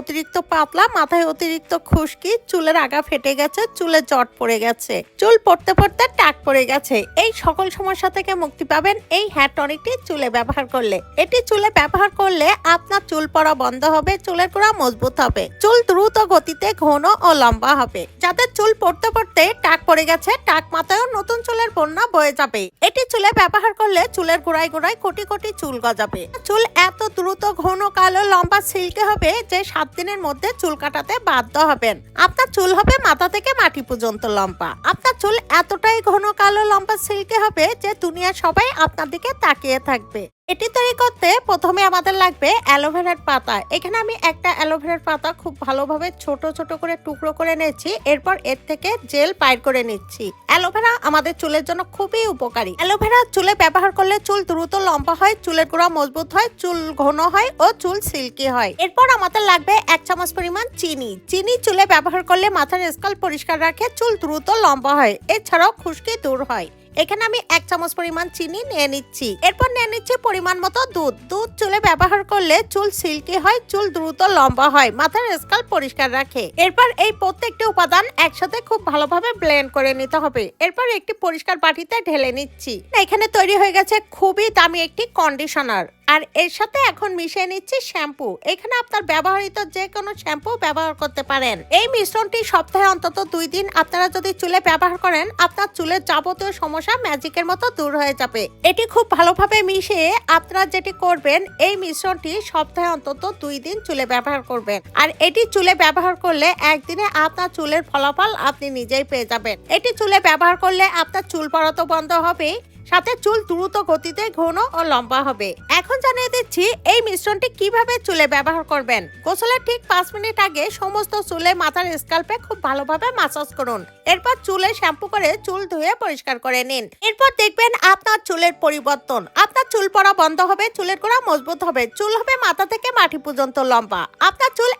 অতিরিক্ত পাতলা, মাথায় অতিরিক্ত খুশকি, চুলের আগা ফেটে গেছে, চুলে জট পড়ে গেছে, চুল পড়তে পড়তে টাক পড়ে গেছে। এই সকল সমস্যা থেকে মুক্তি পাবেন এই হেয়ার টনিকটি চুলে ব্যবহার করলে। এটি চুলে ব্যবহার করলে আপনার চুল পড়া বন্ধ হবে, চুলের গোড়া মজবুত হবে, চুল দ্রুত গতিতে ঘন ও লম্বা হবে। যাদের চুল পড়তে পড়তে টাক পড়ে গেছে, টাক মাথায়ও নতুন চুলের বন্যা বয়ে যাবে। এটি চুলে ব্যবহার করলে চুলের গোড়ায় গোড়ায় কোটি কোটি চুল গজাবে। চুল এত দ্রুত ঘন কালো লম্বা সিল্কে হবে যে সাত দিনের মধ্যে চুল কাটাতে বাধ্য হবেন। আপনার চুল হবে মাথা থেকে মাটি পর্যন্ত লম্বা। আপনার চুল এতটাই ঘন কালো লম্বা সিল্কে হবে যে দুনিয়ার সবাই আপনার দিকে তাকিয়ে থাকবে। এটি তৈরি করতে প্রথমে আমাদের লাগবে অ্যালোভেরার পাতা। এখানে আমি একটা অ্যালোভেরার পাতা খুব ভালোভাবে ছোট ছোট করে টুকরো করে নিয়েছি এরপর এর থেকে জেল বাইর করে নিচ্ছি। অ্যালোভেরা আমাদের চুলের জন্য খুবই উপকারী। অ্যালোভেরা চুলে ব্যবহার করলে চুল দ্রুত লম্বা হয়, চুলের গোড়া মজবুত হয়, চুল ঘন হয় ও চুল সিল্কি হয়। এরপর আমাদের লাগবে এক চামচ পরিমাণ চিনি। চিনি চুলে ব্যবহার করলে মাথার স্কাল পরিষ্কার রাখে, চুল দ্রুত লম্বা হয়। এছাড়াও খুশকি দূর হয়। এখানে আমি এক চামচ পরিমাণ চিনি নিয়ে নিচ্ছি। এরপর নিয়ে নিচ্ছি পরিমাণ মতো দুধ। দুধ চুলে ব্যবহার করলে চুল সিল্কি হয়, চুল দ্রুত লম্বা হয়, মাথার স্কাল পরিষ্কার রাখে। এরপর এই প্রত্যেকটি উপাদান একসাথে খুব ভালোভাবে ব্লেন্ড করে নিতে হবে। এরপর একটি পরিষ্কার বাটিতে ঢেলে নিচ্ছি। এখানে তৈরি হয়ে গেছে খুবই দামি একটি কন্ডিশনার। আর এর সাথে এখন মিশিয়ে নিচ্ছি শ্যাম্পু। এখানে আপনার ব্যবহৃত যে কোনো শ্যাম্পু ব্যবহার করতে পারেন। এই মিশ্রণটি সপ্তাহে অন্তত দুই দিন আপনারা যদি চুলে ব্যবহার করেন, আপনার চুলের যাবতীয় সমস্যা ম্যাজিকের মতো দূর হয়ে যাবে। এটি খুব ভালোভাবে মিশিয়ে আপনারা যেটি করবেন, এই মিশ্রণটি সপ্তাহে অন্তত দুই দিন চুলে ব্যবহার করবেন। আর এটি চুলে ব্যবহার করলে একদিনে আপনার চুলের ফলাফল আপনি নিজেই পেয়ে যাবেন। এটি চুলে ব্যবহার করলে আপনার চুল পড়া তো বন্ধ হবে সাথে চুল দ্রুত গতিতে ঘন ও লম্বা হবে। এখন জানিয়ে দিচ্ছি, এই মিশ্রণটি কীভাবে চুলে ব্যবহার করবেন? গোসলের ঠিক পাঁচ মিনিট আগে সমস্ত চুলে মাথার স্কাল্পে খুব ভালোভাবে মাসাজ করুন। এরপর চুলে শ্যাম্পু করে চুল ধুয়ে পরিষ্কার করে নিন। এরপর দেখবেন আপনার চুলের পরিবর্তন। আপনার চুল পড়া বন্ধ হবে, চুলের গোড়া মজবুত হবে। চুল হবে মাথা থেকে মাটি পর্যন্ত লম্বা। আপনার চুল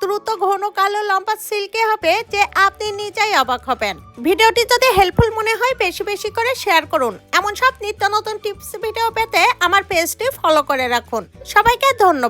দ্রুত ঘন কালো লম্বা সিল্কে হবে যে আপনি নিজেই অবাক হবেন। ভিডিওটি যদি হেল্পফুল মনে হয়, বেশি বেশি করে শেয়ার করুন। এমন সব নিত্য নতুন টিপস ভিডিও পেতে আমার পেজটি ফলো করে রাখুন। সবাইকে ধন্যবাদ।